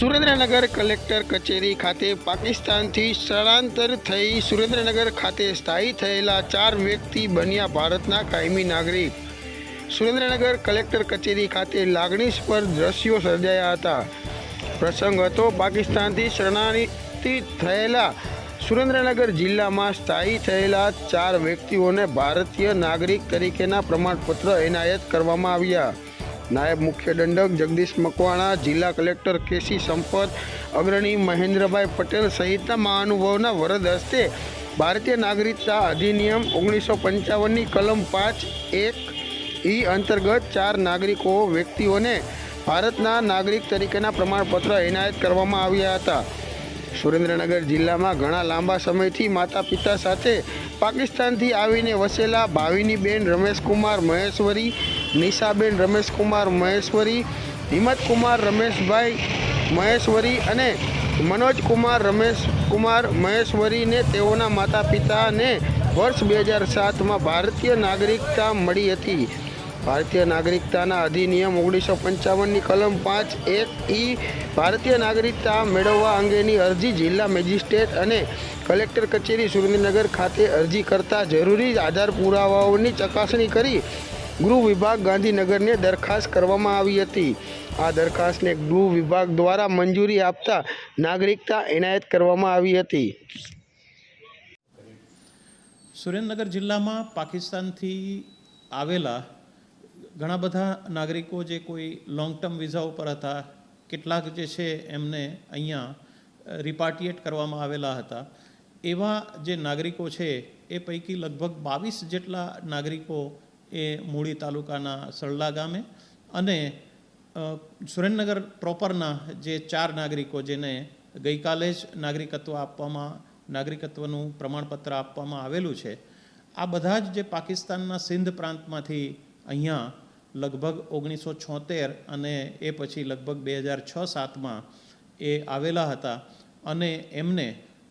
Surendranagar collector કચેરી ખાતે પાકિસ્તાનથી સ્થળાંતર થઈ સુરેન્દ્રનગર ખાતે સ્થાયી થયેલા ચાર વ્યક્તિ બન્યા ભારતના કાયમી નાગરિક. સુરેન્દ્રનગર કલેક્ટર કચેરી ખાતે લાગણીસ્પર દ્રશ્યો સર્જાયા હતા. પ્રસંગ હતો, પાકિસ્તાનથી શરણાર્થી થયેલા સુરેન્દ્રનગર જિલ્લામાં સ્થાયી થયેલા ચાર વ્યક્તિઓને ભારતીય નાગરિક તરીકેના પ્રમાણપત્ર એનાયત કરવામાં આવ્યા. નાયબ મુખ્ય દંડક જગદીશ મકવાણા, જિલ્લા કલેક્ટર કેસી સંપત, અગ્રણી મહેન્દ્રભાઈ પટેલ સહિતના મહાનુભાવના વરદ હસ્તે ભારતીય નાગરિકતા અધિનિયમ ઓગણીસો પંચાવનની કલમ પાંચ, એક, ઈ અંતર્ગત ચાર નાગરિકો, વ્યક્તિઓને ભારતના નાગરિક તરીકેના પ્રમાણપત્ર એનાયત કરવામાં આવ્યા હતા. સુરેન્દ્રનગર જિલ્લામાં ઘણા લાંબા સમયથી માતા પિતા સાથે પાકિસ્તાનથી આવીને વસેલા ભાવિની બેન રમેશકુમાર મહેશ્વરી નિશાબેન, રમેશકુમાર, મહેશ્વરી, હિંમતકુમાર, રમેશભાઈ, મહેશ્વરી અને મનોજકુમાર, રમેશકુમાર મહેશ્વરીને તેઓના માતા પિતાને વર્ષ બે હજાર સાતમાં ભારતીય નાગરિકતા મળી હતી. ભારતીય નાગરિકતાના અધિનિયમ ઓગણીસો પંચાવનની કલમ પાંચ એક ઈ ભારતીય નાગરિકતા મેળવવા અંગેની અરજી જિલ્લા મેજિસ્ટ્રેટ અને કલેક્ટર કચેરી સુરેન્દ્રનગર ખાતે અરજી કરતા જરૂરી આધાર પુરાવાઓની ચકાસણી કરી ગૃહ વિભાગ ગાંધીનગરને દરખાસ્ત કરવામાં આવી હતી. આ દરખાસ્તને ગૃહ વિભાગ દ્વારા મંજૂરી આપતા નાગરિકતા એનાયત કરવામાં આવી હતી. સુરેન્દ્રનગર જિલ્લામાં પાકિસ્તાનથી આવેલા ઘણા બધા નાગરિકો જે કોઈ લોંગ ટર્મ વિઝા ઉપર હતા, કેટલાક જે છે એમને અહીંયા રિપાર્ટિએટ કરવામાં આવેલા હતા. એવા જે નાગરિકો છે, એ પૈકી લગભગ બાવીસ જેટલા નાગરિકો એ મૂળી તાલુકાના સળલા ગામે અને સુરેન્દ્રનગર પ્રોપરના જે ચાર નાગરિકો જેને ગઈકાલે જ નાગરિકત્વ આપવામાં, નાગરિકત્વનું પ્રમાણપત્ર આપવામાં આવેલું છે, આ બધા જ જે પાકિસ્તાનના સિંધ પ્રાંતમાંથી અહીંયા લગભગ ઓગણીસો છોતેર અને એ પછી લગભગ બે હજાર છ સાતમાં એ આવેલા હતા અને એમને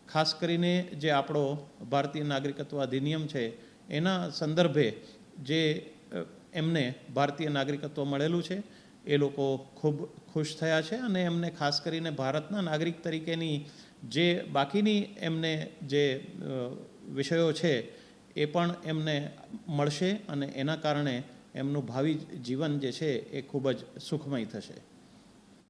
ખાસ કરીને જે આપણો ભારતીય નાગરિકત્વ અધિનિયમ છે એના સંદર્ભે જે એમને ભારતીય નાગરિકત્વ મળેલું છે, એ લોકો ખૂબ ખુશ થયા છે અને એમને ખાસ કરીને ભારતના નાગરિક તરીકેની જે બાકીની એમને જે વિષયો છે, એ પણ એમને મળશે અને એના કારણે એમનું ભાવિ જીવન જે છે, એ ખૂબ જ સુખમય થશે.